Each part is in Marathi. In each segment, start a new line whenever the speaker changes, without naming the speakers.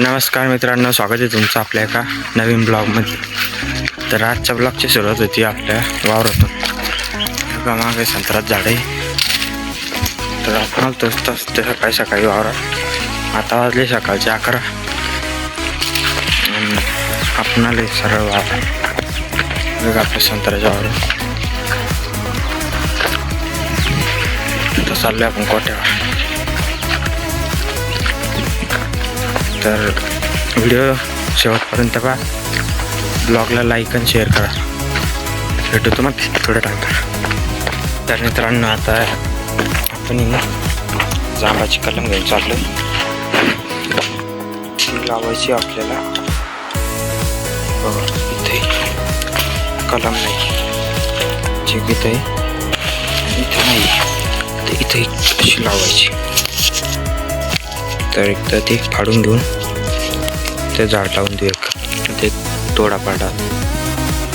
नमस्कार मित्रांनो स्वागत आहे तुमचं आपल्या एका नवीन ब्लॉगमध्ये. तर आजच्या ब्लॉगची सुरुवात होती आपल्या वावरातून. मागे संत्रात झाडे. तर आपण तस तस ते सकाळी सकाळी वावरात. आता वाजले सकाळचे अकरा. आपणाले सरळ वावर आपल्या संत्र्याच्या वावर तर चालले आपण कोट्यावर तर व्हिडिओ शेवटपर्यंत पहा. ब्लॉगला लाईक आणि शेअर करा. भेटू तुम्हाला थोड्या टाइम तर मित्रांनो आता आपण जांबाची कलम घेऊन चाललो ती लावायची आपल्याला. इथे कलम नाही. जे इथे इथे नाही. तर इथे अशी लावायची. तर एकदा ते फाडून घेऊन ते झाड लावून दे एक. ते तोडा पाडा.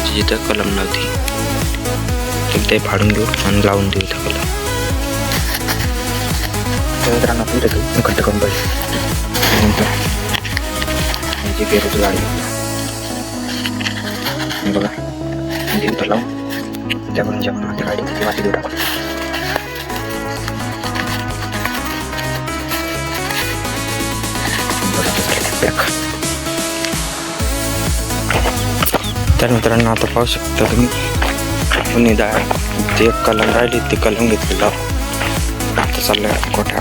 जिथं कलम नव्हती. ते फाडून घेऊ आणि लावून देऊ त्या कलम. मित्रांनो आपण त्याचं खड्ड करून पाहिजे नंतर जी पेरूची गाडी बघा. देऊ लावून त्याकडून जेव्हा त्या गाडी माती देऊ टाकून टाकू तर मित्रांनो आता पाहू शकता तुम्ही. कुणी दा ते एक कलम राहिली ती कलम घेतलेलं आता चाललंय कोठ्या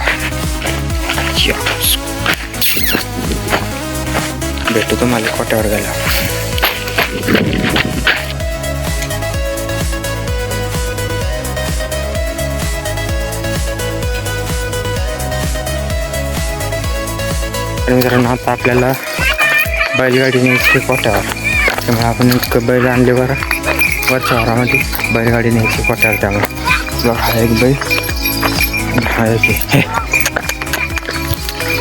भेटू तुम्हाला कोट्यावर गेला मित्रांनो आता आपल्याला बैलगाडी न्यायची कोट्यावर त्यामुळे आपण एक बैल आणले बरं. वरच्या वारामध्ये बैलगाडी न्यायची कोट्यावर त्यामुळे. बघा हा एक बैल. आणि हा एक हे.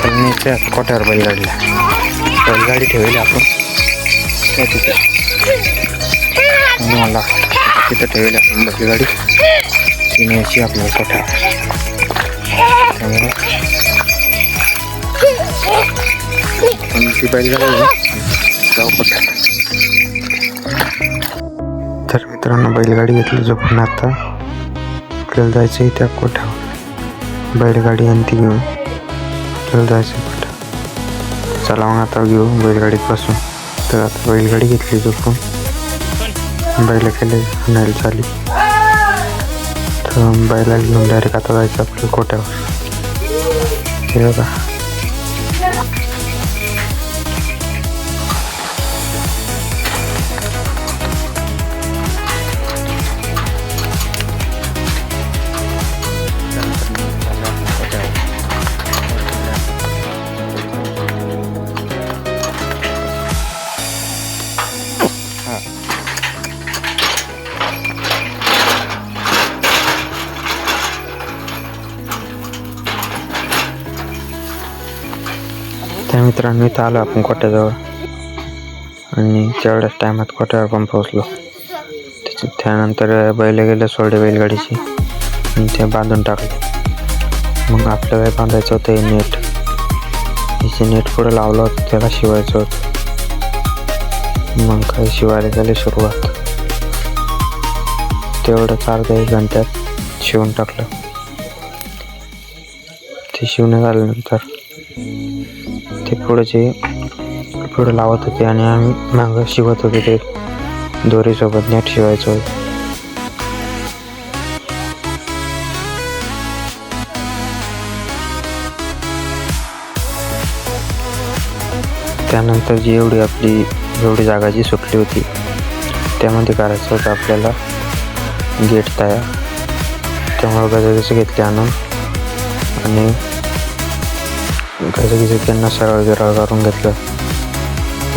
त्याला न्यायचं आहे आता कोट्यावर बैलगाडीला. बैलगाडी ठेवली आपण. त्या तिथे. आणि मला तिथं ठेवली आपण बैलगाडी. ती न्यायची आपल्याला कोट्यावर त्यामुळे. आपण ती बैलगाडी घेऊन जाऊ कोट्यावर तर मित्रांनो बैलगाडी घेतली जो पण आता. आपल्याला जायचं आहे त्या कोठ्यावर बैलगाडी आणि ती घेऊन. आपल्याला जायचं आहे चला मग आता घेऊ बैलगाडीत बसून तर आता बैलगाडी घेतली जो पण बैल केले नाही झाली तर बैला घेऊन डायरेक्ट आता जायचं आपल्या कोठ्यावर. हे बघा. त्या मित्रांनो इथं आलो आपण कोट्याजवळ. आणि तेवढ्याच टायमात कोट्यावर पण पोहोचलो. त्यानंतर बैल गेले सोडे बैलगाडीची. आणि ते बांधून टाकले. मग आपल्याला बांधायचं होतं हे नेट हिचे नेट पुढे लावलं होतं त्याला शिवायचं होतं. मग काय शिवायला गेले सुरुवात. तेवढंच अर्ध्या एक घंट्यात शिवून टाकलं. ते शिवण्यात आल्यानंतर ते पुढचे पुढं लावत होते आणि आम्ही मागं शिवत होते ते दोरीसोबत नेट शिवायचो त्यानंतर जी एवढी आपली एवढी जागा जी सुटली होती त्यामध्ये करायचं होतं आपल्याला गेट तयार. त्यामुळे गजगज घेतले आणून आणि गजगज त्यांना सरळ विरळ करून घेतलं.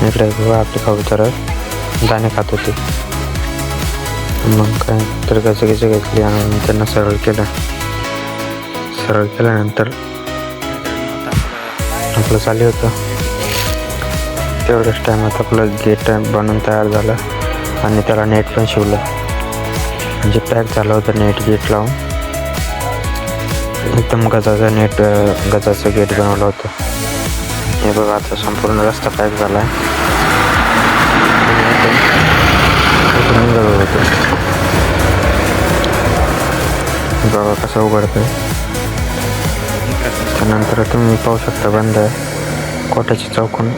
इकडे बघा आपले कबूतर दाणे खात होते. मग काय तर गजगज घेतली आणि त्यांना सरळ केलं. सरळ केल्यानंतर आपलं चालू होतं. तेवढ्याच टायमात आपलं गेट बनवून तयार झालं. आणि त्याला नेट पण शिवलं. म्हणजे पॅक झालं होतं नेट गेट लावून. एकदम गजाचं नेट गजाचं गेट बनवलं होतं. हे बघा आता संपूर्ण रस्ता पॅक झाला आहे. बघा कसं उघडतंय. त्यानंतर तुम्ही पाहू शकता बंद आहे. कोट्याची चौकून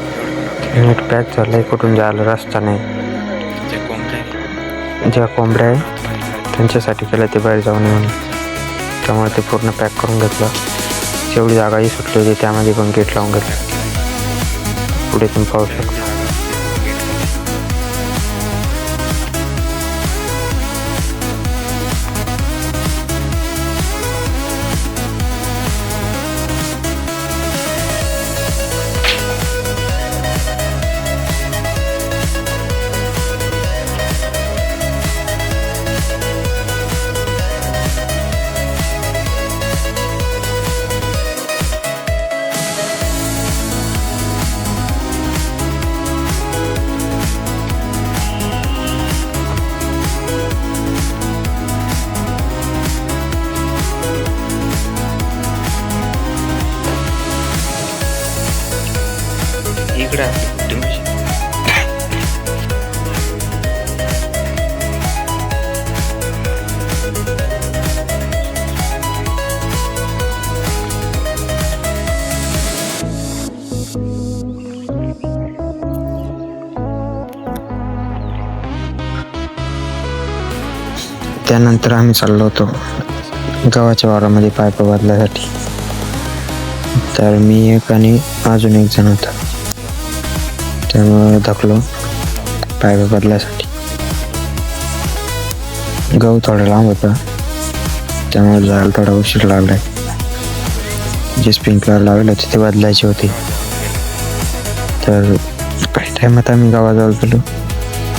नीट पॅक झालं आहे कुठून जायला रस्ता नाही. ज्या कोंबड्या आहे त्यांच्यासाठी केलं ते बाहेर जाऊ नये म्हणून. त्यामुळे ते पूर्ण पॅक करून घेतलं. जेवढी जागाही सुटली होती त्यामध्ये पण गेट लावून घेतलं. पुढे तुम्ही पाहू शकता. त्यानंतर आम्ही चाललो होतो गावाच्या वावरामध्ये पाईप बदलासाठी तर मी एक आणि अजून एक जण होता. त्यामुळे धकलो पाईप बदलायसाठी गहू थोडा लांब होता. त्यामुळे जायला थोडा उशीर लागलाय. जे स्प्रिंकलर लावले होते ते बदलायचे होते. तर काही टायमात आम्ही गावाजवळ गेलो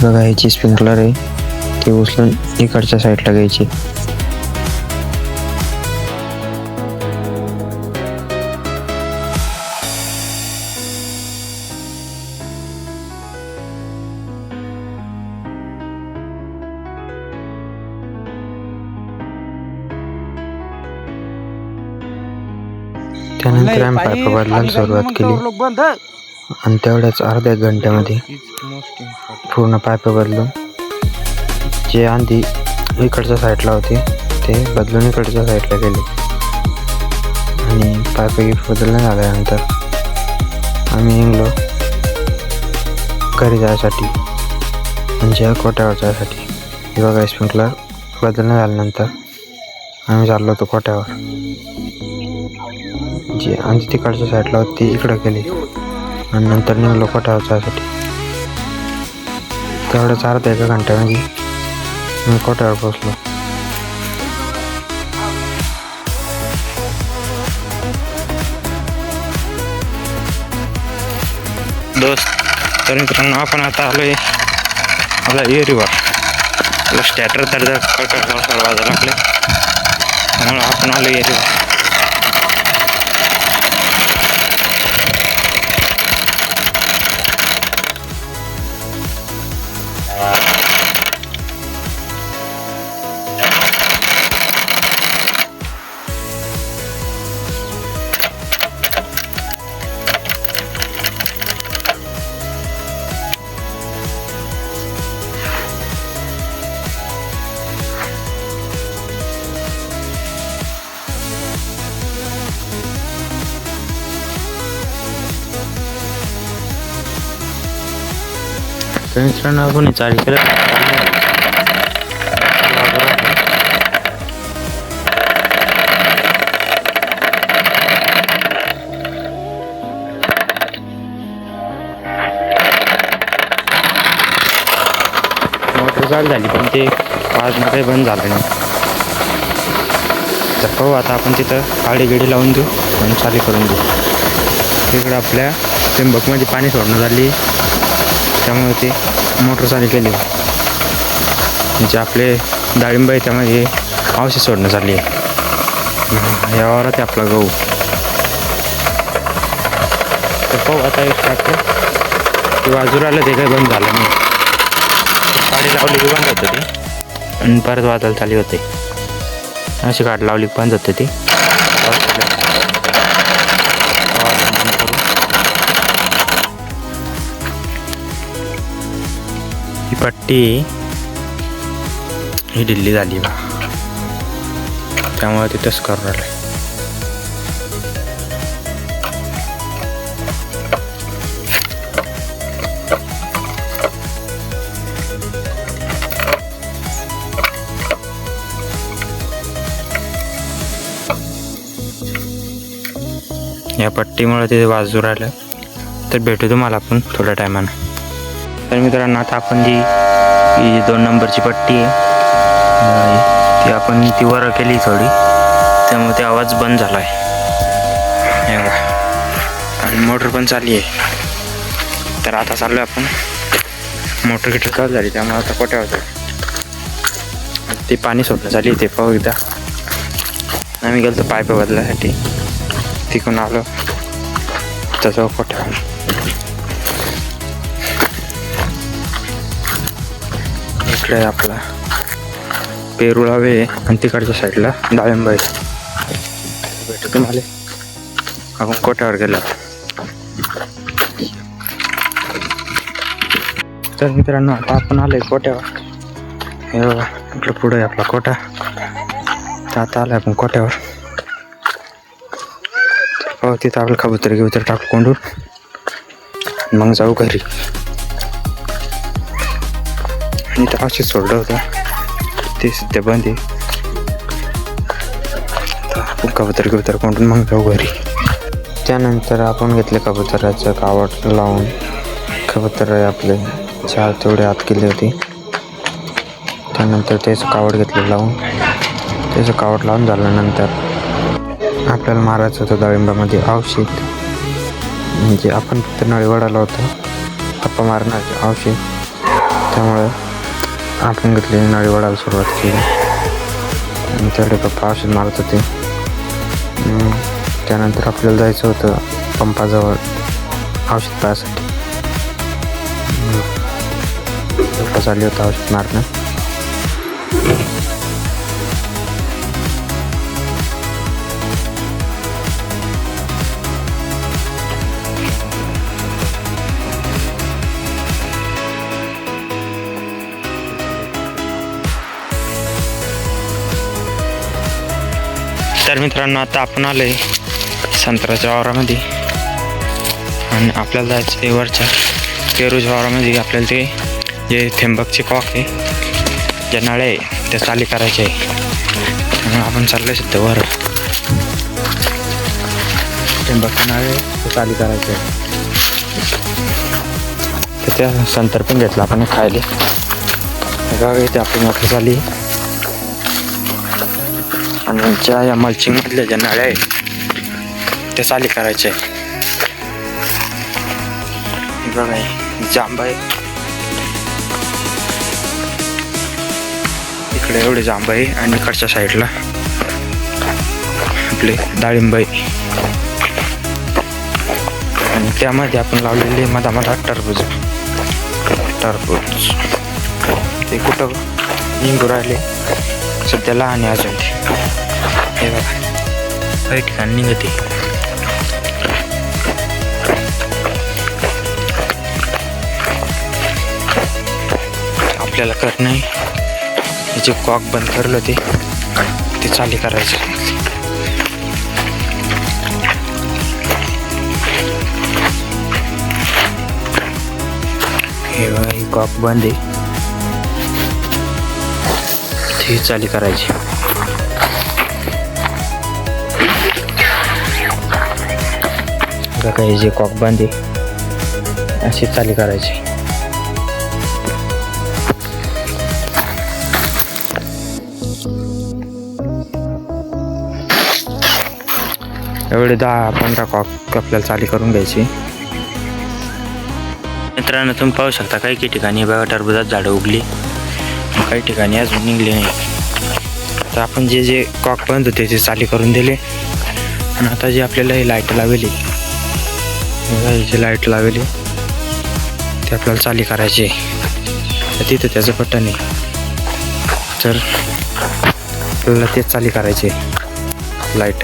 बघा स्प्रिंकलर आहे ते उचलून इकडच्या साईडला घ्यायचे त्यानंतर आम्ही पाईप बदलायला सुरुवात केली आणि तेवढ्याच अर्ध्या एक घंट्यामध्ये पूर्ण पाईप बदलून जे आधी इकडच्या साईडला होते ते बदलून इकडच्या साईडला गेले. आणि पाईप गिफ्ट बदलून झाल्यानंतर आम्ही निघलो घरी जायसाठी म्हणजे कोट्यावर जायसाठी. हे बघा स्प्रिंकलर बदलणं झाल्यानंतर आम्ही चाललो होतो कोट्यावर. जे आणि तिकडच्या साईडला होती इकडं गेली. आणि नंतर निघलो कोट्यावर जायसाठी तेवढंच अर्ध्या एका घंट्यामध्ये मी कोट्यावर पोचलो
दोस्त तर मित्रांनो आपण आता आलोय आपला एरीवर. स्टॅटर तर जर वाजायला लागले त्यामुळे आपण आलो एरीवर.
तर मित्रांनो आपण चालू केलं.
मोटर चालू झाली पण ते वाजणं काही बंद झालं नाही. तर पाहू आता आपण तिथं आडी गिडी लावून देऊ आणि चालू करून देऊ. तिकडं आपल्या त्र्यंबकमध्ये पाणी सोडणं झाली. त्यामुळे ते मोटर चालू केली. म्हणजे आपले डाळिंब आहे त्यामध्ये औषध सोडणं झाली आहे. या वावरात आहे आपला गहू. तर पाहू आता एक ट्रॅक्टर ते बाजूला आलं ते काही बंद झालं नाही. गाडी लावली की बंद होतं ते. आणि परत वाजायला चालू होते. अशी गाडी लावली बंद होते ती. पट्टी ही ढिल्ली झाली बा. त्यामुळे तिथंच करू राहिलं या पट्टीमुळे तिथे वाजू राहिलं. तर भेटू तुम्हाला आपण थोड्या टायमानं. तर मित्रांनो आता आपण जी ही दोन नंबरची पट्टी आहे ती आपण ती वर केली थोडी. त्यामुळे ते आवाज बंद झाला आहे. आणि मोटर पण चालली आहे. तर आता चाललो आपण. मोटर गिटर चालू झाली त्यामुळे आता कोट्या होतं ते पाणी सोडणं झाली ते पाहू एकदा. आम्ही गेलो पाईप बदलायसाठी. तिकडून आलो. त्याचं कोट्या इकडे आपला. पेरूळा वे आणि तिकडच्या साईडला डाळिंब आहे भेटू तुम्हाला आपण कोट्यावर गेलो. तर मित्रांनो आता आपण आलोय कोट्यावर. हे बघा इकडे पुढे आहे आपला कोटा. तर आता आलोय आपण कोट्यावर. हो तिथं आपलं कबूतर तर टाकू कोंडून. मग जाऊ घरी. मी तर असे सोडलं होतं. ते सध्या बंद आहे. आता आपण कबूतर गिबूतर कोंडून मग जाऊ घरी. त्यानंतर आपण घेतले कबुतराचं कावड लावून. कबूतर आपले चार तेवढे आत केले होते. त्यानंतर त्याचं कावड घेतलं लावून. त्याचं कावड लावून झाल्यानंतर आपल्याला मारायचं होतं डाळिंबामध्ये औषध. म्हणजे आपण फक्त नळी वडाला होतं. पप्पा मारणार औषध. त्यामुळे आपण घेतली नळी वडायला सुरुवात केली. आणि तेवढे पप्पा औषध मारत होते. त्यानंतर आपल्याला जायचं होतं पंपाजवळ औषध पाहायसाठी. पप्पा चालली होतं औषध मारणं तर मित्रांनो आता आपण आलोय संत्र्याच्या वावरामध्ये. आणि आपल्याला जायचं आहे वरच्या पेरूच्या वावरामध्ये. आपल्याला ते जे थेंबकचे कॉक आहे जे नळे आहे त्या चाली करायचे आहे. म्हणून आपण चाललोय सध्या वर. थेंबकचे नळे ते चाली करायचे आहे. तर त्या संतर पण घेतला आपण खायला. गाव बघा इथे आपली मोठी झाली. पाण्याच्या ज्या या मल्चिंगमधल्या ज्या नळ्या आहेत त्या चाली करायच्या आहे बघा जांब आहे इकडे एवढे जांब आहे आणि इकडच्या साईडला आपले डाळिंब आहे. आणि त्यामध्ये आपण लावलेले मधामधा टरबूज. टरबूज. ते कुठं? निघू राहिले सध्या लहान आहे अजून ते बघा. काही ठिकाणी निघते. आपल्याला करणं आहे जे कॉक बंद करलं ते ते चाली करायचं. हे कॉक बंद आहे. ती चाली करायची. बघा जे कॉक बंद आहे अशी चाली करायची. एवढे दहा पंधरा कॉक आपल्याला चाली करून घ्यायची. मित्रांनो तुम्ही पाहू शकता काही काही ठिकाणी बघा टरबुजात झाडं उगली. काही ठिकाणी अजून निघले नाही. तर आपण जे जे कॉक बंद होते ते चाली करून दिले. आणि आता जे आपल्याला हे लाइट लावली ही जी लाइट लावली. ते आपल्याला चाली करायची आहे. तर तिथं त्याचं बटन आहे. तर आपल्याला तेच चाली करायची
लाइट.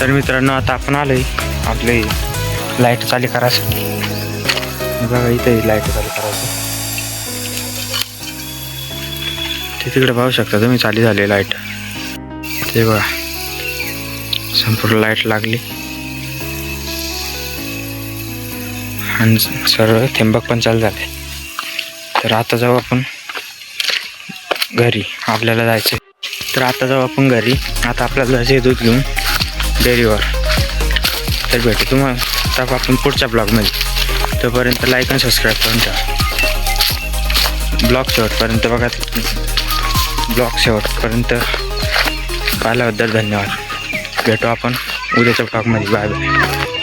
तर मित्रांनो आता आपण आलोय आपले लाइट चाली करायसाठी बघा इथे लाइट चालू करायचं. ते तिकडे पाहू शकता तुम्ही चालू झाली लाइट. ते बघा. संपूर्ण लाइट लागली. आणि सर्व थेंबक पण चालू झाले. तर आता जाऊ आपण घरी आपल्याला जायचे तर आता जाऊ आपण घरी. आता आपल्याला जायचे दूध घेऊन डेअरीवर. तर भेटू तुम्हाला. तर आपण पुढच्या ब्लॉगमध्ये. तोपर्यंत लाईक आणि सबस्क्राईब करून ठेवा. ब्लॉग शेवटपर्यंत बघा. ब्लॉग शेवटपर्यंत पाहिल्याबद्दल धन्यवाद. भेटू आपण उद्याच्या ब्लॉगमध्ये बाय बाय